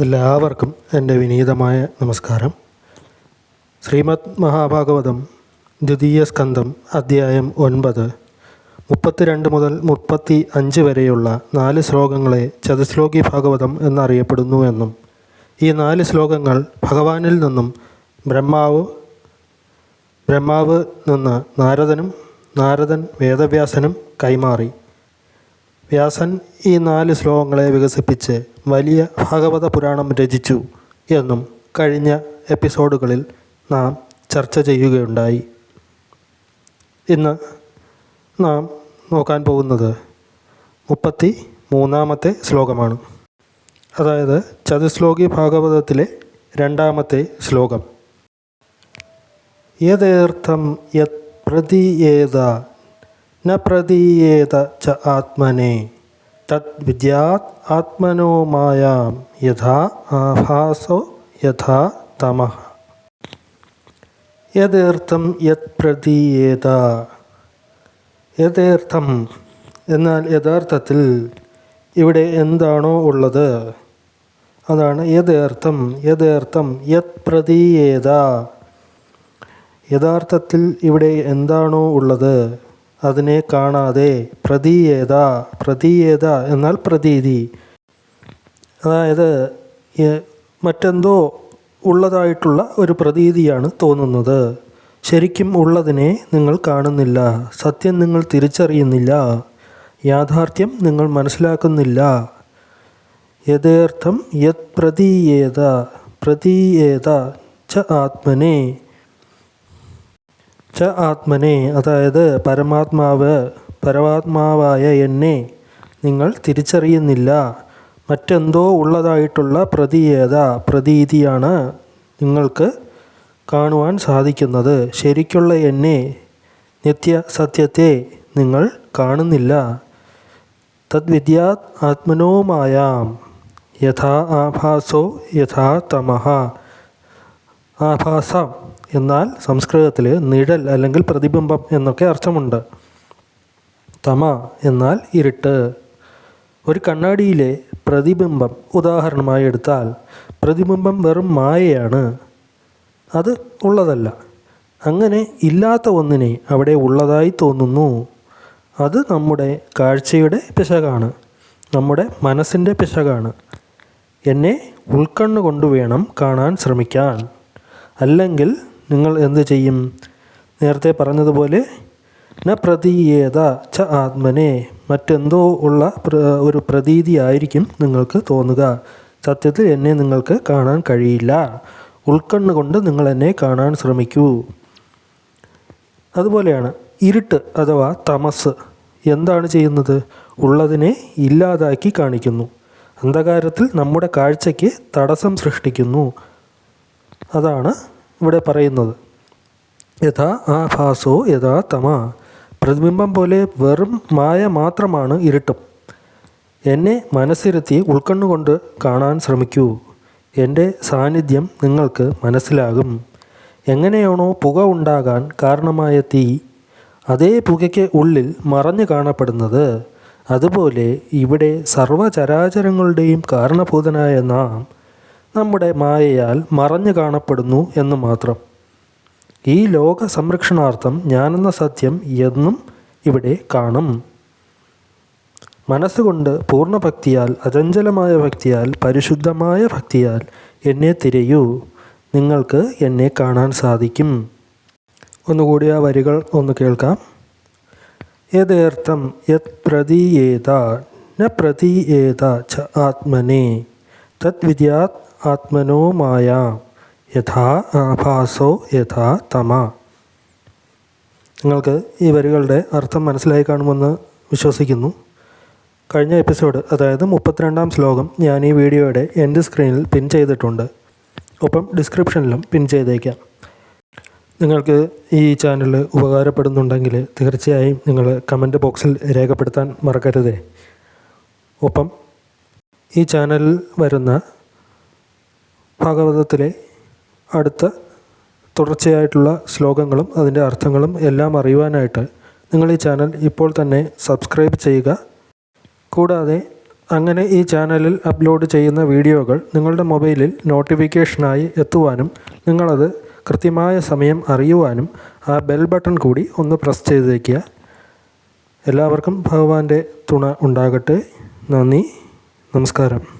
എല്ലാവർക്കും എന്റെ വിനീതമായ നമസ്കാരം. ശ്രീമദ് മഹാഭാഗവതം ദ്വിതീയ സ്കന്ധം അധ്യായം ഒൻപത് മുപ്പത്തിരണ്ട് മുതൽ മുപ്പത്തി അഞ്ച് വരെയുള്ള നാല് ശ്ലോകങ്ങളെ ചതുശ്ലോകി ഭാഗവതം എന്നറിയപ്പെടുന്നു എന്നും ഈ നാല് ശ്ലോകങ്ങൾ ഭഗവാനിൽ നിന്നും ബ്രഹ്മാവ് ബ്രഹ്മാവ് നിന്ന് നാരദനും നാരദൻ വേദവ്യാസനും കൈമാറി. വ്യാസൻ ഈ നാല് ശ്ലോകങ്ങളെ വികസിപ്പിച്ച് വലിയ ഭാഗവത പുരാണം രചിച്ചു എന്നും കഴിഞ്ഞ എപ്പിസോഡുകളിൽ നാം ചർച്ച ചെയ്യുകയുണ്ടായി. ഇന്ന് നാം നോക്കാൻ പോകുന്നത് മുപ്പത്തി മൂന്നാമത്തെ ശ്ലോകമാണ്. അതായത് ചതുശ്ലോകി ഭാഗവതത്തിലെ രണ്ടാമത്തെ ശ്ലോകം. യഥേർത്ഥം യത് പ്രതീയേത ന പ്രതീയേത ച ആത്മനെ. തത് വിദ്യാത് ആത്മനോ മായാം യഥാ ആഭാസോ യഥാ തമഃ. യഥേർത്ഥം യത് പ്രതീയേത. യഥേർത്ഥം എന്നാൽ യഥാർത്ഥത്തിൽ ഇവിടെ എന്താണോ ഉള്ളത്? അതാണ് യഥേർത്ഥം യഥേർത്ഥം യത് പ്രതീയേത. യഥാർത്ഥത്തിൽ ഇവിടെ എന്താണോ ഉള്ളത് അതിനെ കാണാതെ പ്രതീയേത പ്രതീയേത എന്നാൽ പ്രതീതി. അതായത് മറ്റെന്തോ ഉള്ളതായിട്ടുള്ള ഒരു പ്രതീതിയാണ് തോന്നുന്നത്. ശരിക്കും ഉള്ളതിനെ നിങ്ങൾ കാണുന്നില്ല സത്യം നിങ്ങൾ തിരിച്ചറിയുന്നില്ല യാഥാർത്ഥ്യം നിങ്ങൾ മനസ്സിലാക്കുന്നില്ല. യഥേർത്ഥം യത് പ്രതീയേത പ്രതീയേത ച ആത്മനെ. ച ആത്മനെ അതായത് പരമാത്മാവ് പരമാത്മാവായ എന്നെ നിങ്ങൾ തിരിച്ചറിയുന്നില്ല. മറ്റെന്തോ ഉള്ളതായിട്ടുള്ള പ്രതീയത പ്രതീതിയാണ് നിങ്ങൾക്ക് കാണുവാൻ സാധിക്കുന്നത്. ശരിക്കുള്ള എന്നെ നിത്യ സത്യത്തെ നിങ്ങൾ കാണുന്നില്ല. തദ്വിദ്യാത് ആത്മനോമായാം. യഥാ ആഭാസോ യഥാ തമഹ. ആഭാസം. എന്നാൽ സംസ്കൃതത്തിൽ നിഴൽ അല്ലെങ്കിൽ പ്രതിബിംബം എന്നൊക്കെ അർത്ഥമുണ്ട്. തമ എന്നാൽ ഇരുട്ട്. ഒരു കണ്ണാടിയിലെ പ്രതിബിംബം ഉദാഹരണമായി എടുത്താൽ പ്രതിബിംബം വെറും മായയാണ്. അത് ഉള്ളതല്ല. അങ്ങനെ ഇല്ലാത്ത ഒന്നിനെ അവിടെ ഉള്ളതായി തോന്നുന്നു. അത് നമ്മുടെ കാഴ്ചയുടെ പിശകാണ്. നമ്മുടെ മനസ്സിന്റെ പിശകാണ്. എന്നെ ഉൾക്കണ്ണു കൊണ്ടുവേണം കാണാൻ ശ്രമിക്കാൻ. അല്ലെങ്കിൽ നിങ്ങൾ എന്ത് ചെയ്യും? നേരത്തെ പറഞ്ഞതുപോലെ ന പ്രതീയേത ച ആത്മനെ മറ്റെന്തോ ഉള്ള ഒരു പ്രതീതി ആയിരിക്കും നിങ്ങൾക്ക് തോന്നുക. സത്യത്തിൽ എന്നെ നിങ്ങൾക്ക് കാണാൻ കഴിയില്ല. ഉൾക്കണ്ണ് കൊണ്ട് നിങ്ങൾ എന്നെ കാണാൻ ശ്രമിക്കൂ. അതുപോലെയാണ് ഇരുട്ട് അഥവാ തമസ് എന്താണ് ചെയ്യുന്നത്? ഉള്ളതിനെ ഇല്ലാതാക്കി കാണിക്കുന്നു. അന്ധകാരത്തിൽ നമ്മുടെ കാഴ്ചയ്ക്ക് തടസ്സം സൃഷ്ടിക്കുന്നു. അതാണ് ഇവിടെ പറയുന്നത്. യഥാ ആഭാസോ യഥാ തമ. പ്രതിബിംബം പോലെ വെറും മായ മാത്രമാണ് ഇരുട്ടും. എന്നെ മനസ്സിരുത്തി ഉൾക്കണ്ണുകൊണ്ട് കാണാൻ ശ്രമിക്കൂ. എന്റെ സാന്നിധ്യം നിങ്ങൾക്ക് മനസ്സിലാകും. എങ്ങനെയാണോ പുക ഉണ്ടാകാൻ കാരണമായ തീ അതേ പുകയ്ക്ക് ഉള്ളിൽ മറഞ്ഞു കാണപ്പെടുന്നത്. അതുപോലെ ഇവിടെ സർവചരാചരങ്ങളുടെയും കാരണഭൂതനായ നാം നമ്മുടെ മായയാൽ മറഞ്ഞു കാണപ്പെടുന്നു എന്ന് മാത്രം. ഈ ലോക സംരക്ഷണാർത്ഥം ഞാനെന്ന സത്യം എന്നും ഇവിടെ കാണും. മനസ്സുകൊണ്ട് പൂർണ ഭക്തിയാൽ അചഞ്ചലമായ ഭക്തിയാൽ പരിശുദ്ധമായ ഭക്തിയാൽ എന്നെ തിരയൂ. നിങ്ങൾക്ക് എന്നെ കാണാൻ സാധിക്കും. ഒന്നുകൂടി ആ വരികൾ ഒന്ന് കേൾക്കാം. യഥേർത്ഥം യത് പ്രതീയേത ന പ്രതീയേത ച ആത്മനെ തദ്വിദ്യാത് ആത്മനോ മായ യഥാ ആഭാസോ യഥാ തമ. നിങ്ങൾക്ക് ഈ വരികളുടെ അർത്ഥം മനസ്സിലായി കാണുമെന്ന് വിശ്വസിക്കുന്നു. കഴിഞ്ഞ എപ്പിസോഡ് അതായത് മുപ്പത്തിരണ്ടാം ശ്ലോകം ഞാൻ ഈ വീഡിയോയുടെ എന്റെ സ്ക്രീനിൽ പിൻ ചെയ്തിട്ടുണ്ട്. ഒപ്പം ഡിസ്ക്രിപ്ഷനിലും പിൻ ചെയ്തേക്കാം. നിങ്ങൾക്ക് ഈ ചാനൽ ഉപകാരപ്പെടുന്നുണ്ടെങ്കിൽ തീർച്ചയായും നിങ്ങൾ കമന്റ് ബോക്സിൽ രേഖപ്പെടുത്താൻ മറക്കരുതേ. ഒപ്പം ഈ ചാനലിൽ വരുന്ന ഭാഗവതത്തിലെ അടുത്ത തുടർച്ചയായിട്ടുള്ള ശ്ലോകങ്ങളും അതിന്റെ അർത്ഥങ്ങളും എല്ലാം അറിയുവാനായിട്ട് നിങ്ങൾ ഈ ചാനൽ ഇപ്പോൾ തന്നെ സബ്സ്ക്രൈബ് ചെയ്യുക. കൂടാതെ അങ്ങനെ ഈ ചാനലിൽ അപ്ലോഡ് ചെയ്യുന്ന വീഡിയോകൾ നിങ്ങളുടെ മൊബൈലിൽ നോട്ടിഫിക്കേഷനായി എത്തുവാനും നിങ്ങളത് കൃത്യമായ സമയം അറിയുവാനും ആ ബെൽ ബട്ടൺ കൂടി ഒന്ന് പ്രസ് ചെയ്തേക്കുക. എല്ലാവർക്കും ഭഗവാന്റെ തുണ ഉണ്ടാകട്ടെ. നന്ദി. നമസ്കാരം.